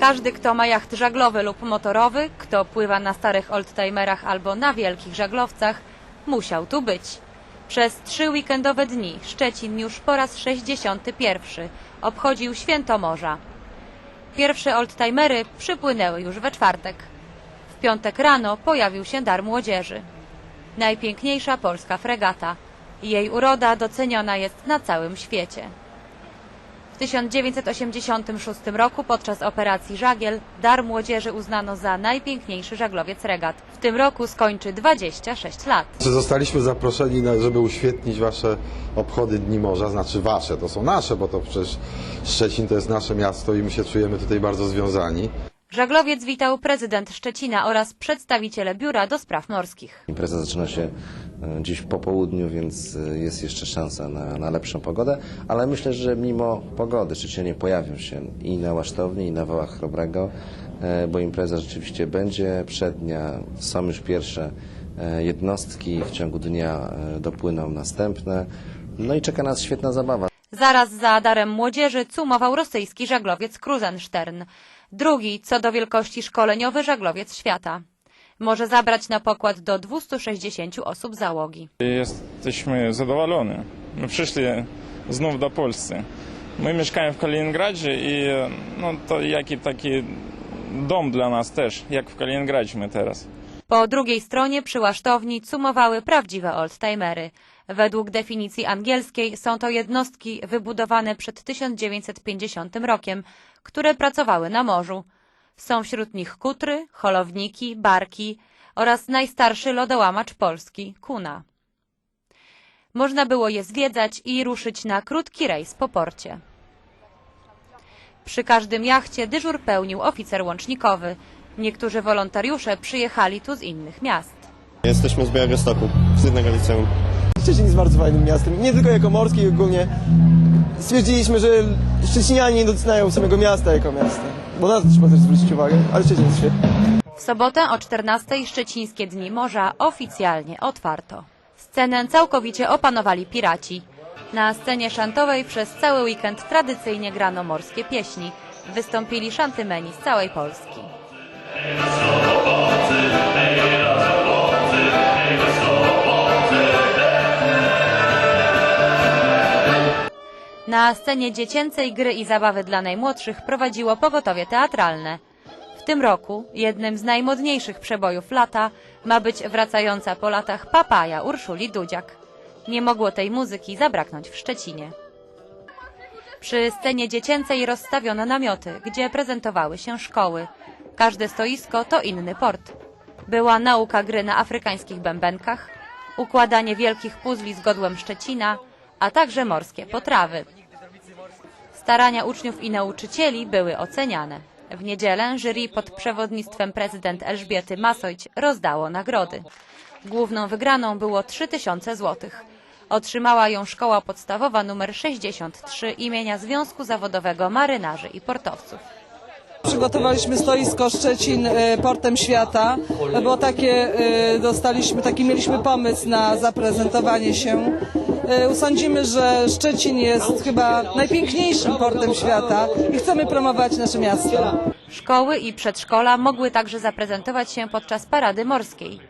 Każdy, kto ma jacht żaglowy lub motorowy, kto pływa na starych oldtimerach albo na wielkich żaglowcach, musiał tu być. Przez trzy weekendowe dni Szczecin już po raz 61 obchodził Święto Morza. Pierwsze oldtimery przypłynęły już we czwartek. W piątek rano pojawił się dar młodzieży. Najpiękniejsza polska fregata. Jej uroda doceniona jest na całym świecie. W 1986 roku podczas operacji Żagiel dar młodzieży uznano za najpiękniejszy żaglowiec regat. W tym roku skończy 26 lat. Zostaliśmy zaproszeni, żeby uświetnić wasze obchody Dni Morza? Znaczy wasze, to są nasze, bo to przecież Szczecin to jest nasze miasto i my się czujemy tutaj bardzo związani. Żaglowiec witał prezydent Szczecina oraz przedstawiciele Biura do Spraw Morskich. Impreza zaczyna się e, dziś po południu, więc e, jest jeszcze szansa na, na lepszą pogodę, ale myślę, że mimo pogody Szczecianie pojawią się i na Łasztowni, i na Wałach Chrobrego, e, bo impreza rzeczywiście będzie przednia, są już pierwsze jednostki, w ciągu dnia dopłyną następne, no i czeka nas świetna zabawa. Zaraz za darem młodzieży cumował rosyjski żaglowiec Kruzenstern, drugi co do wielkości szkoleniowy żaglowiec świata. Może zabrać na pokład do 260 osób załogi. Jesteśmy zadowoleni. My przyszli znów do Polski. My mieszkamy w Kaliningradzie i no, to jaki taki dom dla nas też, jak w Kaliningradzie my teraz. Po drugiej stronie przy łasztowni cumowały prawdziwe oldtimery. Według definicji angielskiej są to jednostki wybudowane przed 1950 rokiem, które pracowały na morzu. Są wśród nich kutry, holowniki, barki oraz najstarszy lodołamacz polski, kuna. Można było je zwiedzać i ruszyć na krótki rejs po porcie. Przy każdym jachcie dyżur pełnił oficer łącznikowy. Niektórzy wolontariusze przyjechali tu z innych miast. Jesteśmy z Białegostoku, z jednego liceum. Szczecin jest bardzo fajnym miastem. Nie tylko jako morski, ogólnie stwierdziliśmy, że Szczecinianie nie doceniają samego miasta jako miasta. Bo na to trzeba też zwrócić uwagę, ale Szczecin jest świetny. W sobotę o 14 szczecińskie dni morza oficjalnie otwarto. Scenę całkowicie opanowali piraci. Na scenie szantowej przez cały weekend tradycyjnie grano morskie pieśni. Wystąpili szantymeni z całej Polski. Na scenie dziecięcej gry i zabawy dla najmłodszych prowadziło pogotowie teatralne. W tym roku jednym z najmodniejszych przebojów lata ma być wracająca po latach papaja Urszuli Dudziak. Nie mogło tej muzyki zabraknąć w Szczecinie. Przy scenie dziecięcej rozstawiono namioty, gdzie prezentowały się szkoły. Każde stoisko to inny port. Była nauka gry na afrykańskich bębenkach, układanie wielkich puzli z godłem Szczecina, a także morskie potrawy. Starania uczniów i nauczycieli były oceniane. W niedzielę jury pod przewodnictwem prezydent Elżbiety Masojć rozdało nagrody. Główną wygraną było 3000 złotych. Otrzymała ją szkoła podstawowa nr 63 imienia Związku Zawodowego Marynarzy i Portowców. Przygotowaliśmy stoisko Szczecin e, portem świata, bo takie e, dostaliśmy, taki mieliśmy pomysł na zaprezentowanie się. E, Sądzimy, że Szczecin jest chyba najpiękniejszym portem świata i chcemy promować nasze miasto. Szkoły i przedszkola mogły także zaprezentować się podczas parady morskiej.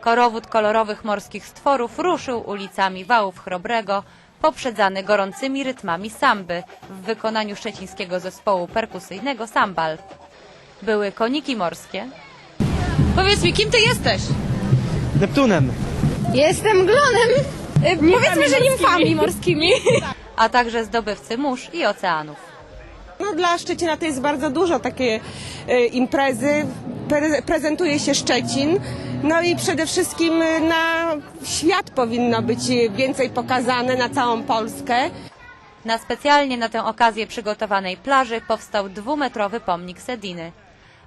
Korowód kolorowych morskich stworów ruszył ulicami Wałów Chrobrego, poprzedzany gorącymi rytmami samby w wykonaniu szczecińskiego zespołu perkusyjnego Sambal. Były koniki morskie, Powiedz mi, kim ty jesteś? Neptunem. Jestem glonem. Powiedzmy, że nimfami morskimi. a także zdobywcy mórz i oceanów. No, dla Szczecina to jest bardzo dużo takie e, imprezy. Pre prezentuje się Szczecin. No i przede wszystkim e, na świat powinno być e, więcej pokazane, na całą Polskę. Na specjalnie na tę okazję przygotowanej plaży powstał dwumetrowy pomnik Sediny.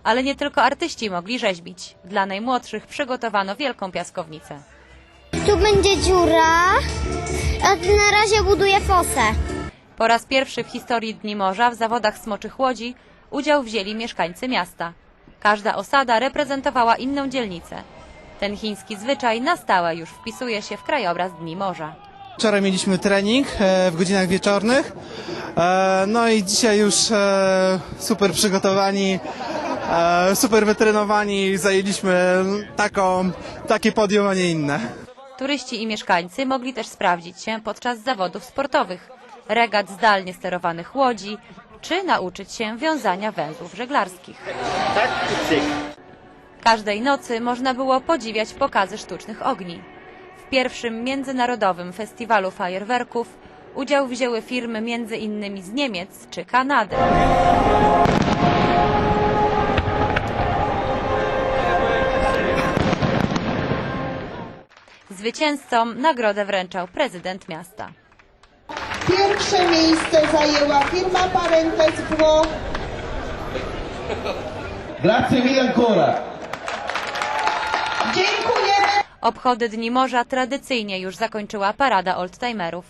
Ale nie tylko artyści mogli rzeźbić. Dla najmłodszych przygotowano wielką piaskownicę. Tu będzie dziura, a na razie buduję fosę. Po raz pierwszy w historii Dni Morza w zawodach smoczych łodzi udział wzięli mieszkańcy miasta. Każda osada reprezentowała inną dzielnicę. Ten chiński zwyczaj na stałe już wpisuje się w krajobraz Dni Morza. Wczoraj mieliśmy trening e, w godzinach wieczornych. E, No i dzisiaj już e, super przygotowani, super wytrenowani. Zajęliśmy taką, takie podium, a nie inne. Turyści i mieszkańcy mogli też sprawdzić się podczas zawodów sportowych, regat zdalnie sterowanych łodzi, czy nauczyć się wiązania węzłów żeglarskich. Każdej nocy można było podziwiać pokazy sztucznych ogni. W pierwszym międzynarodowym festiwalu fajerwerków udział wzięły firmy innymi z Niemiec czy Kanady. Zwycięzcom nagrodę wręczał prezydent miasta. Pierwsze miejsce zajęła firma Parentes Włoch. Grazie mille ancora. Dziękujemy. Obchody Dni Morza tradycyjnie już zakończyła parada oldtimerów.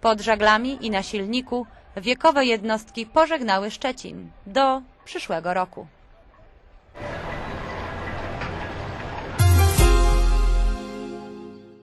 Pod żaglami i na silniku wiekowe jednostki pożegnały Szczecin do przyszłego roku.